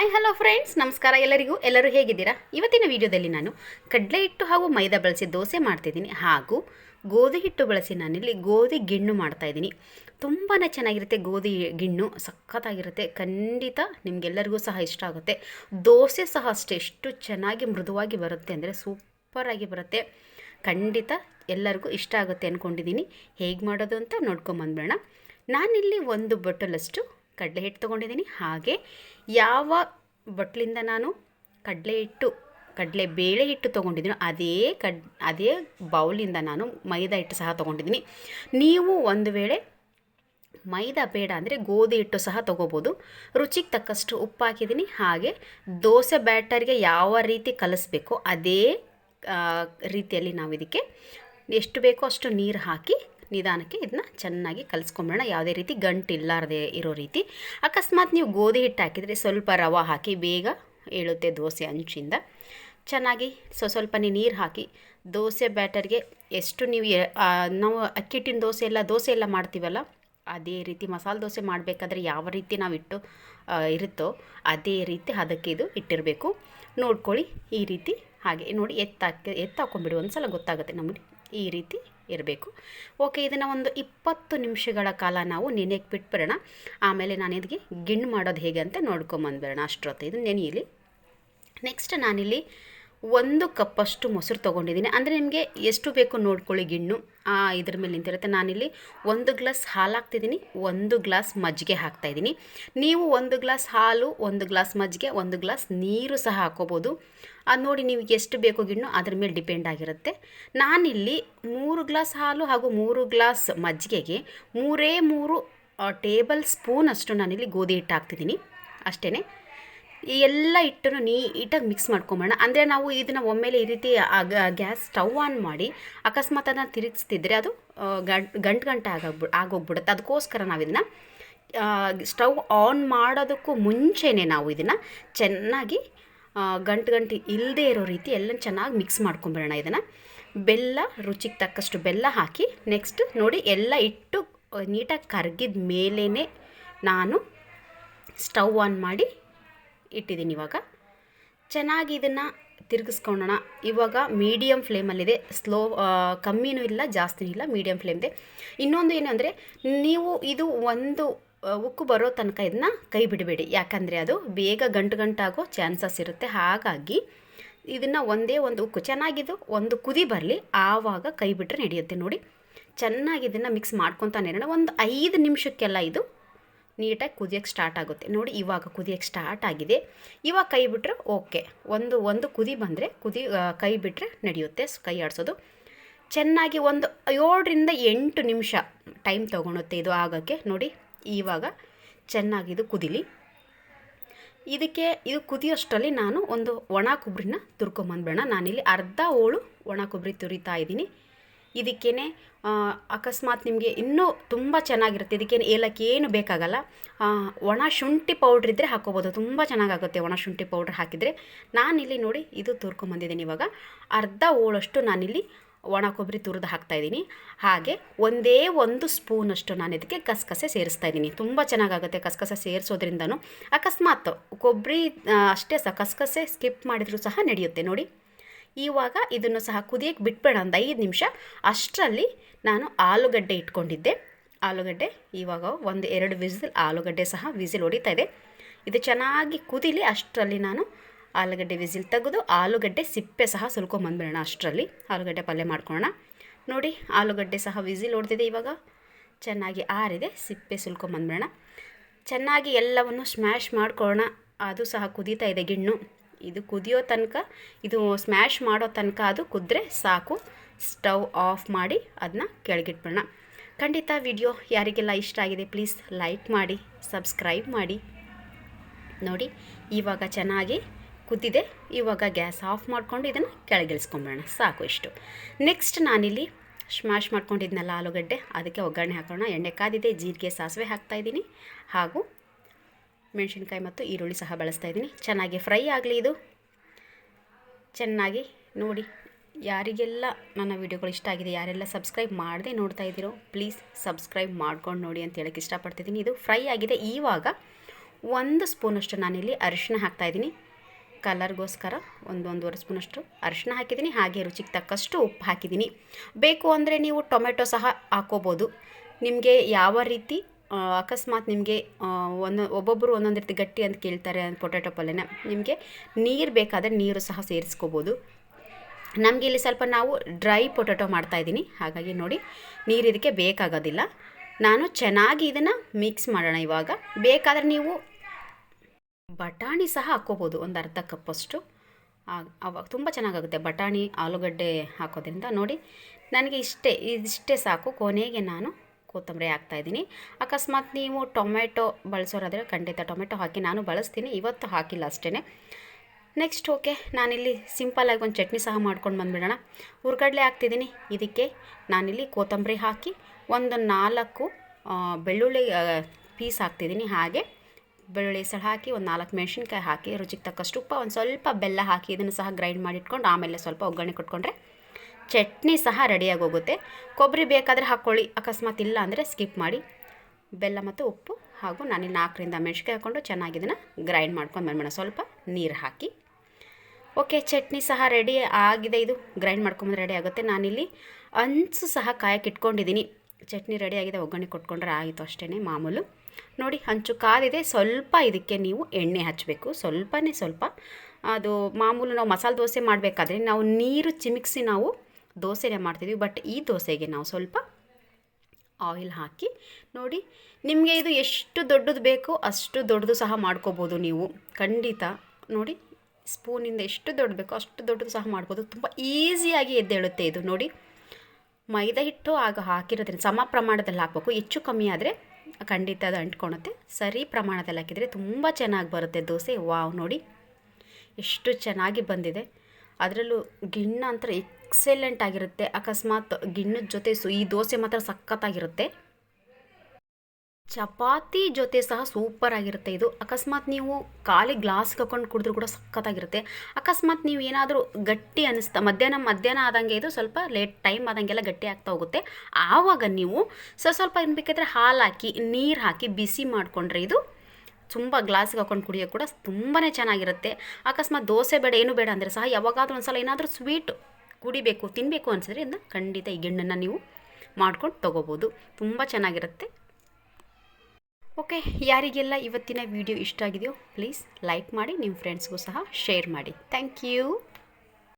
Hi hello friends ನಮಸ್ಕಾರ ಎಲ್ಲರಿಗೂ. ಎಲ್ಲರೂ ಹೇಗಿದ್ದೀರಾ? ಇವತ್ತಿನ ವಿಡಿಯೋದಲ್ಲಿ ನಾನು ಕಡಲೆ ಹಿಟ್ಟು ಹಾಗೂ ಮೈದಾ ಬಳಸಿ ದೋಸೆ ಮಾಡ್ತಿದ್ದೀನಿ. ಹಾಗೂ ಗೋಧಿ ಹಿಟ್ಟು ಬಳಸಿ ನಾನಿಲ್ಲಿ ಗೋಧಿ ಗಿಣ್ಣು ಮಾಡ್ತಾಯಿದ್ದೀನಿ ತುಂಬಾ ಚೆನ್ನಾಗಿರುತ್ತೆ ಗೋಧಿ ಗಿಣ್ಣು. ಸಖತ್ತಾಗಿರುತ್ತೆ. ಖಂಡಿತ ನಿಮಗೆಲ್ಲರಿಗೂ ಸಹ ಇಷ್ಟ ಆಗುತ್ತೆ. ದೋಸೆ ಸಹ ಅಷ್ಟೆ. ಎಷ್ಟು ಚೆನ್ನಾಗಿ ಮೃದುವಾಗಿ ಬರುತ್ತೆ ಅಂದರೆ ಸೂಪರಾಗಿ ಬರುತ್ತೆ. ಖಂಡಿತ ಎಲ್ಲರಿಗೂ ಇಷ್ಟ ಆಗುತ್ತೆ ಅಂದ್ಕೊಂಡಿದ್ದೀನಿ ಹೇಗೆ ಮಾಡೋದು ಅಂತ ನೋಡ್ಕೊಂಬಂದ್ಬೇಡ ನಾನಿಲ್ಲಿ ಒಂದು ಬಟ್ಟಲಷ್ಟು ಕಡಲೆ ಹಿಟ್ಟು ತೊಗೊಂಡಿದ್ದೀನಿ. ಹಾಗೆ ಯಾವ ಬಟ್ಲಿಂದ ನಾನು ಕಡಲೆ ಹಿಟ್ಟು, ಕಡಲೆ ಬೇಳೆ ಹಿಟ್ಟು ತೊಗೊಂಡಿದ್ದೀನಿ ಅದೇ ಕಡ್, ಅದೇ ಬೌಲಿಂದ ನಾನು ಮೈದಾ ಹಿಟ್ಟು ಸಹ ತೊಗೊಂಡಿದ್ದೀನಿ. ನೀವು ಒಂದು ವೇಳೆ ಮೈದಾ ಬೇಡ ಅಂದರೆ ಗೋಧಿ ಹಿಟ್ಟು ಸಹ ತೊಗೋಬೋದು. ರುಚಿಗೆ ತಕ್ಕಷ್ಟು ಉಪ್ಪು ಹಾಕಿದ್ದೀನಿ. ಹಾಗೆ ದೋಸೆ ಬ್ಯಾಟರ್ಗೆ ಯಾವ ರೀತಿ ಕಲಿಸ್ಬೇಕೋ ಅದೇ ರೀತಿಯಲ್ಲಿ ನಾವು ಇದಕ್ಕೆ ಎಷ್ಟು ಬೇಕೋ ಅಷ್ಟು ನೀರು ಹಾಕಿ ನಿಧಾನಕ್ಕೆ ಇದನ್ನ ಚೆನ್ನಾಗಿ ಕಲಿಸ್ಕೊಂಬಿಡೋಣ. ಯಾವುದೇ ರೀತಿ ಗಂಟು ಇಲ್ಲಾರದೆ ಇರೋ ರೀತಿ. ಅಕಸ್ಮಾತ್ ನೀವು ಗೋಧಿ ಹಿಟ್ಟು ಹಾಕಿದರೆ ಸ್ವಲ್ಪ ರವೆ ಹಾಕಿ ಬೇಗ ಏಳುತ್ತೆ ದೋಸೆ ಅಂಚಿಂದ. ಚೆನ್ನಾಗಿ ಸೊ ಸ್ವಲ್ಪನೇ ನೀರು ಹಾಕಿ ದೋಸೆ ಬ್ಯಾಟರ್ಗೆ ಎಷ್ಟು ನೀವು ನಾವು ಅಕ್ಕಿ ಹಿಟ್ಟಿನ ದೋಸೆ ಎಲ್ಲ ದೋಸೆ ಎಲ್ಲ ಮಾಡ್ತೀವಲ್ಲ, ಅದೇ ರೀತಿ ಮಸಾಲೆ ದೋಸೆ ಮಾಡಬೇಕಾದ್ರೆ ಯಾವ ರೀತಿ ನಾವು ಇಟ್ಟು ಇರುತ್ತೋ ಅದೇ ರೀತಿ ಅದಕ್ಕೆ ಇದು ಇಟ್ಟಿರಬೇಕು. ನೋಡ್ಕೊಳ್ಳಿ ಈ ರೀತಿ ಹಾಗೆ ನೋಡಿ ಎತ್ತಾಕಿ ಎತ್ತಾಕೊಂಬಿಡಿ ಒಂದು ಸಲ ಗೊತ್ತಾಗುತ್ತೆ ನಮಗೆ ಈ ರೀತಿ ಇರಬೇಕು. ಓಕೆ ಇದನ್ನು ಒಂದು ಇಪ್ಪತ್ತು ನಿಮಿಷಗಳ ಕಾಲ ನಾವು ನೆನೆಯಕ್ಕೆ ಬಿಟ್ಬಿಡೋಣ. ಆಮೇಲೆ ನಾನು ಇದಕ್ಕೆ ಗಿಣ್ಣು ಮಾಡೋದು ಹೇಗೆ ಅಂತ ನೋಡ್ಕೊಂಬಂದ್ಬಿಡೋಣ ಅಷ್ಟೊತ್ತು. ಇದು ನೆನೆಯಲಿ. ನೆಕ್ಸ್ಟ್ ನಾನಿಲ್ಲಿ ಒಂದು ಕಪ್ಪಷ್ಟು ಮೊಸರು ತೊಗೊಂಡಿದ್ದೀನಿ. ಅಂದರೆ ನಿಮಗೆ ಎಷ್ಟು ಬೇಕು ನೋಡ್ಕೊಳ್ಳಿ ಗಿಣ್ಣು. ಆ, ಇದ್ರ ಮೇಲೆ ನಿಂತಿರುತ್ತೆ. ನಾನಿಲ್ಲಿ ಒಂದು ಗ್ಲಾಸ್ ಹಾಲು ಹಾಕ್ತಿದ್ದೀನಿ. ಒಂದು ಗ್ಲಾಸ್ ಮಜ್ಜಿಗೆ ಹಾಕ್ತಾಯಿದ್ದೀನಿ ನೀವು ಒಂದು ಗ್ಲಾಸ್ ಹಾಲು ಒಂದು ಗ್ಲಾಸ್ ಮಜ್ಜಿಗೆ ಒಂದು ಗ್ಲಾಸ್ ನೀರು ಸಹ ಹಾಕೋಬೋದು. ಅದು ನೋಡಿ ನೀವು ಎಷ್ಟು ಬೇಕು ಗಿಣ್ಣು ಅದ್ರ ಮೇಲೆ ಡಿಪೆಂಡ್ ಆಗಿರುತ್ತೆ. ನಾನಿಲ್ಲಿ ಮೂರು ಗ್ಲಾಸ್ ಹಾಲು ಹಾಗೂ ಮೂರು ಗ್ಲಾಸ್ ಮಜ್ಜಿಗೆಗೆ ಮೂರೇ ಮೂರು ಟೇಬಲ್ ಸ್ಪೂನ್ ಅಷ್ಟು ನಾನಿಲ್ಲಿ ಗೋಧಿ ಹಿಟ್ಟು ಹಾಕ್ತಿದ್ದೀನಿ. ಅಷ್ಟೇ ಎಲ್ಲ ಹಿಟ್ಟನ್ನು ನೀಟಾಗಿ ಮಿಕ್ಸ್ ಮಾಡ್ಕೊಂಬೋಣ ಅಂದರೆ ನಾವು ಇದನ್ನು ಒಮ್ಮೆಲೆ ಈ ರೀತಿ ಗ್ಯಾಸ್ ಸ್ಟವ್ ಆನ್ ಮಾಡಿ ಅಕಸ್ಮಾತ್ ಅದನ್ನು ತಿರುಗಿಸ್ತಿದ್ರೆ ಅದು ಗಂಟು, ಗಂಟ್ ಆಗೋಗ್ಬಿ ಆಗೋಗ್ಬಿಡುತ್ತೆ. ಅದಕ್ಕೋಸ್ಕರ ನಾವು ಇದನ್ನು ಸ್ಟವ್ ಆನ್ ಮಾಡೋದಕ್ಕೂ ಮುಂಚೆನೇ ನಾವು ಇದನ್ನು ಚೆನ್ನಾಗಿ ಗಂಟು ಗಂಟು ಇಲ್ಲದೆ ಇರೋ ರೀತಿ ಎಲ್ಲ ಚೆನ್ನಾಗಿ ಮಿಕ್ಸ್ ಮಾಡ್ಕೊಂಬಿಡೋಣ ಇದನ್ನು. ಬೆಲ್ಲ, ರುಚಿಗೆ ತಕ್ಕಷ್ಟು ಬೆಲ್ಲ ಹಾಕಿ ನೆಕ್ಸ್ಟ್ ನೋಡಿ ಎಲ್ಲ ಇಟ್ಟು ನೀಟಾಗಿ ಕರಗಿದ ಮೇಲೇ ನಾನು ಸ್ಟವ್ ಆನ್ ಮಾಡಿ ಇಟ್ಟಿದ್ದೀನಿ ಇವಾಗ. ಚೆನ್ನಾಗಿ ಇದನ್ನು ತಿರುಗಿಸ್ಕೊಳ್ಳೋಣ ಇವಾಗ ಮೀಡಿಯಮ್ ಫ್ಲೇಮಲ್ಲಿದೆ ಸ್ಲೋ ಕಮ್ಮಿನೂ ಇಲ್ಲ, ಜಾಸ್ತಿನೂ ಇಲ್ಲ ಮೀಡಿಯಮ್ ಫ್ಲೇಮ್ ಇದೆ. ಇನ್ನೊಂದು ಏನು ಅಂದರೆ, ನೀವು ಇದು ಒಂದು ಉಕ್ಕು ಬರೋ ತನಕ ಇದನ್ನ ಕೈ ಬಿಡಬೇಡಿ. ಯಾಕಂದರೆ ಅದು ಬೇಗ ಗಂಟು ಗಂಟಾಗೋ ಚಾನ್ಸಸ್ ಇರುತ್ತೆ. ಹಾಗಾಗಿ ಇದನ್ನು ಒಂದೇ ಒಂದು ಉಕ್ಕು. ಚೆನ್ನಾಗಿದ್ದು ಒಂದು ಕುದಿ ಬರಲಿ. ಆವಾಗ ಕೈ ಬಿಟ್ಟರೆ ನಡೆಯುತ್ತೆ ನೋಡಿ. ಚೆನ್ನಾಗಿ ಇದನ್ನು ಮಿಕ್ಸ್ ಮಾಡ್ಕೊತಾನೆ ಒಂದು ಐದು ನಿಮಿಷಕ್ಕೆಲ್ಲ ಇದು ನೀಟಾಗಿ ಕುದಿಯೋಕ್ಕೆ ಸ್ಟಾರ್ಟ್ ಆಗುತ್ತೆ. ನೋಡಿ, ಇವಾಗ ಕುದಿಯೋಕ್ಕೆ ಸ್ಟಾರ್ಟ್ ಆಗಿದೆ. ಇವಾಗ ಕೈ ಬಿಟ್ಟರೆ ಓಕೆ ಒಂದು ಒಂದು ಕುದಿ ಬಂದರೆ ಕುದಿ ಕೈ ಬಿಟ್ಟರೆ ನಡೆಯುತ್ತೆ. ಕೈ ಆಡಿಸೋದು. ಚೆನ್ನಾಗಿ ಒಂದು ಏಳರಿಂದ ಎಂಟು ನಿಮಿಷ ಟೈಮ್ ತೊಗೊಳುತ್ತೆ ಇದು ಆಗೋಕ್ಕೆ. ನೋಡಿ, ಇವಾಗ ಚೆನ್ನಾಗಿ ಇದು ಕುದಿಲಿ. ಇದಕ್ಕೆ, ಇದು ಕುದಿಯೋಷ್ಟರಲ್ಲಿ ನಾನು ಒಂದು ಒಣ ಕೊಬ್ಬರಿನ ತುರ್ಕೊಂಬಂದ್ಬಿಡೋಣ. ನಾನಿಲ್ಲಿ ಅರ್ಧ ಹೋಳು ಒಣ ಕೊಬ್ಬರಿ ತುರಿತಾ ಇದ್ದೀನಿ. ಇದಕ್ಕೇನೆ ಅಕಸ್ಮಾತ್ ನಿಮಗೆ ಇನ್ನೂ ತುಂಬ ಚೆನ್ನಾಗಿರುತ್ತೆ. ಇದಕ್ಕೇನು ಏಲಕ್ಕಿ ಏನು ಬೇಕಾಗಲ್ಲ. ಒಣ ಶುಂಠಿ ಪೌಡ್ರ್ ಇದ್ದರೆ ಹಾಕ್ಕೋಬೋದು ತುಂಬ ಚೆನ್ನಾಗಾಗುತ್ತೆ ಒಣ ಶುಂಠಿ ಪೌಡ್ರ್ ಹಾಕಿದರೆ. ನಾನಿಲ್ಲಿ ನೋಡಿ ಇದು ತುರ್ಕೊಂಬಂದಿದ್ದೀನಿ ಇವಾಗ. ಅರ್ಧ ಓಳಷ್ಟು ನಾನಿಲ್ಲಿ ಒಣ ಕೊಬ್ಬರಿ ತುರಿದು ಹಾಕ್ತಾಯಿದ್ದೀನಿ ಹಾಗೆ ಒಂದೇ ಒಂದು ಸ್ಪೂನಷ್ಟು ನಾನು ಇದಕ್ಕೆ ಕಸಕಸೆ ಸೇರಿಸ್ತಾ ಇದ್ದೀನಿ. ತುಂಬ ಚೆನ್ನಾಗಾಗುತ್ತೆ ಕಸಕಸೆ ಸೇರಿಸೋದ್ರಿಂದನೂ. ಅಕಸ್ಮಾತ್ ಕೊಬ್ಬರಿ ಅಷ್ಟೇ ಸಹ ಕಸಕಸೆ ಸ್ಕಿಪ್ ಮಾಡಿದರೂ ಸಹ ನಡೆಯುತ್ತೆ. ನೋಡಿ. ಇವಾಗ ಇದನ್ನು ಸಹ ಕುದಿಯಕ್ಕೆ ಬಿಟ್ಬೇಡ ಒಂದು ಐದು ನಿಮಿಷ. ಅಷ್ಟರಲ್ಲಿ ನಾನು ಆಲೂಗಡ್ಡೆ ಇಟ್ಕೊಂಡಿದ್ದೆ. ಆಲೂಗಡ್ಡೆ, ಇವಾಗ ಒಂದು ಎರಡು ವಿಸಿಲ್ ಆಲೂಗಡ್ಡೆ ಸಹ ವಿಸಿಲ್ ಹೊಡಿತಾ ಇದೆ. ಇದು ಚೆನ್ನಾಗಿ ಕುದಿಲಿ ಅಷ್ಟರಲ್ಲಿ ನಾನು ಆಲೂಗಡ್ಡೆ ವಿಸಿಲ್ ತೆಗೆದು ಆಲೂಗಡ್ಡೆ ಸಿಪ್ಪೆ ಸಹ ಸುಲ್ಕೊಂಬಂದ್ಬಿಡೋಣ ಅಷ್ಟರಲ್ಲಿ. ಆಲೂಗಡ್ಡೆ ಪಲ್ಯ ಮಾಡ್ಕೊಳ್ಳೋಣ. ನೋಡಿ, ಆಲೂಗಡ್ಡೆ ಸಹ ವಿಸಿಲ್ ಹೊಡೆದಿದೆ ಇವಾಗ. ಚೆನ್ನಾಗಿ ಆರಿದೆ, ಸಿಪ್ಪೆ ಸುಲ್ಕೊಂಬಂದ್ಬಿಡೋಣ ಚೆನ್ನಾಗಿ ಎಲ್ಲವನ್ನು ಸ್ಮ್ಯಾಶ್ ಮಾಡ್ಕೊಳ್ಳೋಣ. ಅದು ಸಹ ಕುದೀತಾ ಇದೆ ಗಿಣ್ಣು. ಇದು ಕುದಿಯೋ ತನಕ, ಇದು ಸ್ಮ್ಯಾಶ್ ಮಾಡೋ ತನಕ ಅದು ಕುದ್ರೆ ಸಾಕು. ಸ್ಟವ್ ಆಫ್ ಮಾಡಿ ಅದನ್ನ ಕೆಳಗಿಟ್ಬಿಡೋಣ. ಖಂಡಿತ ವಿಡಿಯೋ ಯಾರಿಗೆಲ್ಲ ಇಷ್ಟ ಆಗಿದೆ ಪ್ಲೀಸ್ ಲೈಕ್ ಮಾಡಿ ಸಬ್ಸ್ಕ್ರೈಬ್ ಮಾಡಿ. ನೋಡಿ, ಇವಾಗ ಚೆನ್ನಾಗಿ ಕುದ್ದಿದೆ ಇವಾಗ ಗ್ಯಾಸ್ ಆಫ್ ಮಾಡಿಕೊಂಡು ಇದನ್ನು ಕೆಳಗಿಳಿಸ್ಕೊಂಬಿಡೋಣ. ಸಾಕು ಇಷ್ಟು. ನೆಕ್ಸ್ಟ್ ನಾನಿಲ್ಲಿ ಸ್ಮ್ಯಾಶ್ ಮಾಡ್ಕೊಂಡಿದ್ನಲ್ಲ ಆಲೂಗಡ್ಡೆ, ಅದಕ್ಕೆ ಒಗ್ಗರಣೆ ಹಾಕೋಣ. ಎಣ್ಣೆ ಕಾದಿದೆ, ಜೀರಿಗೆ ಸಾಸಿವೆ ಹಾಕ್ತಾಯಿದ್ದೀನಿ ಹಾಗೂ ಮೆಣಸಿನ್ಕಾಯಿ ಮತ್ತು ಈರುಳ್ಳಿ ಸಹ ಬಳಸ್ತಾ ಇದ್ದೀನಿ. ಚೆನ್ನಾಗಿ ಫ್ರೈ ಆಗಲಿ ಇದು. ಚೆನ್ನಾಗಿ ನೋಡಿ. ಯಾರಿಗೆಲ್ಲ ನನ್ನ ವಿಡಿಯೋಗಳು ಇಷ್ಟ ಆಗಿದೆ ಯಾರೆಲ್ಲ ಸಬ್ಸ್ಕ್ರೈಬ್ ಮಾಡದೆ ನೋಡ್ತಾ ಇದ್ದೀರೋ, ಪ್ಲೀಸ್ ಸಬ್ಸ್ಕ್ರೈಬ್ ಮಾಡ್ಕೊಂಡು ನೋಡಿ ಅಂತ ಹೇಳೋಕ್ಕೆ ಇಷ್ಟಪಡ್ತಿದ್ದೀನಿ. ಇದು ಫ್ರೈ ಆಗಿದೆ. ಈವಾಗ ಒಂದು ಸ್ಪೂನಷ್ಟು ನಾನಿಲ್ಲಿ ಅರಿಶಿನ ಹಾಕ್ತಾಯಿದ್ದೀನಿ ಕಲರ್ಗೋಸ್ಕರ ಒಂದು ಒಂದೂವರೆ ಸ್ಪೂನಷ್ಟು ಅರಿಶಿನ ಹಾಕಿದ್ದೀನಿ. ಹಾಗೆ ರುಚಿಗೆ ತಕ್ಕಷ್ಟು ಉಪ್ಪು ಹಾಕಿದ್ದೀನಿ. ಬೇಕು ಅಂದರೆ ನೀವು ಟೊಮೆಟೊ ಸಹ ಹಾಕೋಬೋದು. ನಿಮಗೆ ಯಾವ ರೀತಿ ಅಕಸ್ಮಾತ್ ನಿಮಗೆ ಒಂದು ಒಬ್ಬೊಬ್ಬರು ಒಂದೊಂದು ರೀತಿ ಗಟ್ಟಿ ಅಂತ ಕೇಳ್ತಾರೆ ಪೊಟ್ಯಾಟೊ ಪಲ್ಯನ. ನಿಮಗೆ ನೀರು ಬೇಕಾದರೆ ನೀರು ಸಹ ಸೇರಿಸ್ಕೋಬೋದು. ನಮಗೆ ಇಲ್ಲಿ ಸ್ವಲ್ಪ ನಾವು ಡ್ರೈ ಪೊಟ್ಯಾಟೊ ಮಾಡ್ತಾಯಿದ್ದೀನಿ ಹಾಗಾಗಿ ನೋಡಿ, ನೀರು ಇದಕ್ಕೆ ಬೇಕಾಗೋದಿಲ್ಲ. ನಾನು ಚೆನ್ನಾಗಿ ಇದನ್ನು ಮಿಕ್ಸ್ ಮಾಡೋಣ ಇವಾಗ. ಬೇಕಾದರೆ ನೀವು ಬಟಾಣಿ ಸಹ ಹಾಕ್ಕೋಬೋದು, ಒಂದು ಅರ್ಧ ಕಪ್ಪಷ್ಟು ಅವಾಗ ತುಂಬ ಚೆನ್ನಾಗಾಗುತ್ತೆ ಬಟಾಣಿ, ಆಲೂಗಡ್ಡೆ ಹಾಕೋದ್ರಿಂದ. ನೋಡಿ, ನನಗೆ ಇಷ್ಟೇ, ಇದಿಷ್ಟೇ ಸಾಕು. ಕೊನೆಗೆ ನಾನು ಕೊತ್ತಂಬರಿ ಹಾಕ್ತಾಯಿದ್ದೀನಿ ಅಕಸ್ಮಾತ್ ನೀವು ಟೊಮೆಟೊ ಬಳಸೋರಾದರೆ ಖಂಡಿತ ಟೊಮೆಟೊ ಹಾಕಿ ನಾನು ಬಳಸ್ತೀನಿ, ಇವತ್ತು ಹಾಕಿಲ್ಲ ಅಷ್ಟೇ ನೆಕ್ಸ್ಟ್ ಓಕೆ, ನಾನಿಲ್ಲಿ ಸಿಂಪಲ್ಲಾಗಿ ಒಂದು ಚಟ್ನಿ ಸಹ ಮಾಡ್ಕೊಂಡು ಬಂದುಬಿಡೋಣ. ಹುರ್ಗಡ್ಲೆ ಹಾಕ್ತಿದ್ದೀನಿ, ಇದಕ್ಕೆ ನಾನಿಲ್ಲಿ ಕೊತ್ತಂಬರಿ ಹಾಕಿ ಒಂದು ನಾಲ್ಕು ಬೆಳ್ಳುಳ್ಳಿ ಪೀಸ್ ಹಾಕ್ತಿದ್ದೀನಿ ಹಾಗೆ. ಬೆಳ್ಳುಳ್ಳಿ ಸಳ ಹಾಕಿ ಒಂದು ನಾಲ್ಕು ಮೆಣಸಿನ್ಕಾಯಿ ಹಾಕಿ, ರುಚಿಗೆ ತಕ್ಕಷ್ಟು ಉಪ್ಪು, ಒಂದು ಸ್ವಲ್ಪ ಬೆಲ್ಲ ಹಾಕಿ ಇದನ್ನು ಸಹ ಗ್ರೈಂಡ್ ಮಾಡಿ ಇಟ್ಕೊಂಡು ಆಮೇಲೆ ಸ್ವಲ್ಪ ಒಗ್ಗರಣೆ ಕೊಟ್ಕೊಂಡ್ರೆ ಚಟ್ನಿ ಸಹ ರೆಡಿಯಾಗಿ ಹೋಗುತ್ತೆ ಕೊಬ್ಬರಿ ಬೇಕಾದರೆ ಹಾಕ್ಕೊಳ್ಳಿ, ಅಕಸ್ಮಾತ್ ಇಲ್ಲ ಅಂದರೆ ಸ್ಕಿಪ್ ಮಾಡಿ. ಬೆಲ್ಲ ಮತ್ತು ಉಪ್ಪು ಹಾಗೂ ನಾನು ನಾಲ್ಕರಿಂದ ಮೆಣಸಿಕಾಯಿ ಹಾಕ್ಕೊಂಡು ಚೆನ್ನಾಗಿ ಇದನ್ನು ಗ್ರೈಂಡ್ ಮಾಡ್ಕೊಂಡು ಬಂದ್ಬಿಡೋಣ. ಸ್ವಲ್ಪ ನೀರು ಹಾಕಿ. ಓಕೆ, ಚಟ್ನಿ ಸಹ ರೆಡಿ ಆಗಿದೆ ಇದು. ಗ್ರೈಂಡ್ ಮಾಡ್ಕೊಂಬಂದು ರೆಡಿ ಆಗುತ್ತೆ. ನಾನಿಲ್ಲಿ ಹಂಚು ಸಹ ಕಾಯಕ್ಕೆ ಇಟ್ಕೊಂಡಿದ್ದೀನಿ. ಚಟ್ನಿ ರೆಡಿ ಆಗಿದೆ, ಒಗ್ಗರಣೆ ಕೊಟ್ಕೊಂಡ್ರೆ ಆಯಿತು ಅಷ್ಟೇ ಮಾಮೂಲು. ನೋಡಿ ಹಂಚು ಕಾದಿದೆ. ಸ್ವಲ್ಪ ಇದಕ್ಕೆ ನೀವು ಎಣ್ಣೆ ಹಚ್ಚಬೇಕು. ಸ್ವಲ್ಪನೇ ಸ್ವಲ್ಪ. ಅದು ಮಾಮೂಲು ನಾವು ಮಸಾಲೆ ದೋಸೆ ಮಾಡಬೇಕಾದ್ರೆ ನಾವು ನೀರು ಚಿಮಿಕ್ಸಿ ನಾವು ದೋಸೆನೇ ಮಾಡ್ತೀವಿ ಬಟ್ ಈ ದೋಸೆಗೆ ನಾವು ಸ್ವಲ್ಪ ಆಯಿಲ್ ಹಾಕಿ ನೋಡಿ, ನಿಮಗೆ ಇದು ಎಷ್ಟು ದೊಡ್ಡದು ಬೇಕೋ ಅಷ್ಟು ದೊಡ್ಡದು ಸಹ ಮಾಡ್ಕೋಬೋದು ನೀವು. ಖಂಡಿತ ನೋಡಿ ಸ್ಪೂನಿಂದ ಎಷ್ಟು ದೊಡ್ಡ ಬೇಕೋ ಅಷ್ಟು ದೊಡ್ಡದು ಸಹ ಮಾಡ್ಬೋದು. ತುಂಬ ಈಸಿಯಾಗಿ ಎದ್ದೇಳುತ್ತೆ ಇದು ನೋಡಿ. ಮೈದಾ ಹಿಟ್ಟು ಆಗ ಹಾಕಿರೋದ್ರಿಂದ ಸಮ ಪ್ರಮಾಣದಲ್ಲಿ ಹಾಕಬೇಕು. ಹೆಚ್ಚು ಕಮ್ಮಿ ಆದರೆ ಖಂಡಿತ ಅದು ಅಂಟ್ಕೊಳುತ್ತೆ. ಸರಿ ಪ್ರಮಾಣದಲ್ಲಿ ಹಾಕಿದರೆ ತುಂಬ ಚೆನ್ನಾಗಿ ಬರುತ್ತೆ ದೋಸೆ. ವಾವ್ ನೋಡಿ, ಎಷ್ಟು ಚೆನ್ನಾಗಿ ಬಂದಿದೆ. ಅದರಲ್ಲೂ ಗಿಣ್ಣ ಅಂತರ ಎಕ್ಸೆಲೆಂಟ್ ಆಗಿರುತ್ತೆ. ಅಕಸ್ಮಾತ್ ಗಿಣ್ಣದ ಜೊತೆ ಸು ಈ ದೋಸೆ ಮಾತ್ರ ಸಖತ್ತಾಗಿರುತ್ತೆ. ಚಪಾತಿ ಜೊತೆ ಸಹ ಸೂಪರ್ ಆಗಿರುತ್ತೆ ಇದು. ಅಕಸ್ಮಾತ್ ನೀವು ಖಾಲಿ ಗ್ಲಾಸ್ ಹಾಕೊಂಡು ಕುಡಿದ್ರೂ ಕೂಡ ಸಖತ್ತಾಗಿರುತ್ತೆ. ಅಕಸ್ಮಾತ್ ನೀವು ಏನಾದರೂ ಗಟ್ಟಿ ಅನ್ನಿಸ್ತಾ ಮಧ್ಯಾಹ್ನ ಮಧ್ಯಾಹ್ನ ಆದಂಗೆ ಇದು ಸ್ವಲ್ಪ ಲೇಟ್ ಟೈಮ್ ಆದಂಗೆಲ್ಲ ಗಟ್ಟಿ ಆಗ್ತಾ ಹೋಗುತ್ತೆ. ಆವಾಗ ನೀವು ಸ್ವಲ್ಪ ಸ್ವಲ್ಪ ಏನು ಬೇಕಾದರೆ ಹಾಲು ಹಾಕಿ ನೀರು ಹಾಕಿ ಬಿಸಿ ಮಾಡಿಕೊಂಡ್ರೆ ಇದು ತುಂಬ ಗ್ಲಾಸ್ಗೆ ಹಾಕೊಂಡು ಕುಡಿಯೋ ಕೂಡ ತುಂಬಾ ಚೆನ್ನಾಗಿರುತ್ತೆ. ಅಕಸ್ಮಾತ್ ದೋಸೆ ಬೇಡ, ಏನು ಬೇಡ ಅಂದರೆ ಸಹ ಯಾವಾಗಾದ್ರೂ ಒಂದು ಸಲ ಏನಾದರೂ ಸ್ವೀಟ್ ಕುಡಿಬೇಕು ತಿನ್ನಬೇಕು ಅನಿಸಿದ್ರೆ ಇದನ್ನ ಖಂಡಿತ ಈ ಗೆಣ್ಣನ್ನು ನೀವು ಮಾಡ್ಕೊಂಡು ತೊಗೋಬೋದು. ತುಂಬ ಚೆನ್ನಾಗಿರುತ್ತೆ. ಓಕೆ, ಯಾರಿಗೆಲ್ಲ ಇವತ್ತಿನ ವಿಡಿಯೋ ಇಷ್ಟ ಆಗಿದೆಯೋ ಪ್ಲೀಸ್ ಲೈಕ್ ಮಾಡಿ, ನಿಮ್ಮ ಫ್ರೆಂಡ್ಸ್ಗೂ ಸಹ ಶೇರ್ ಮಾಡಿ. Thank you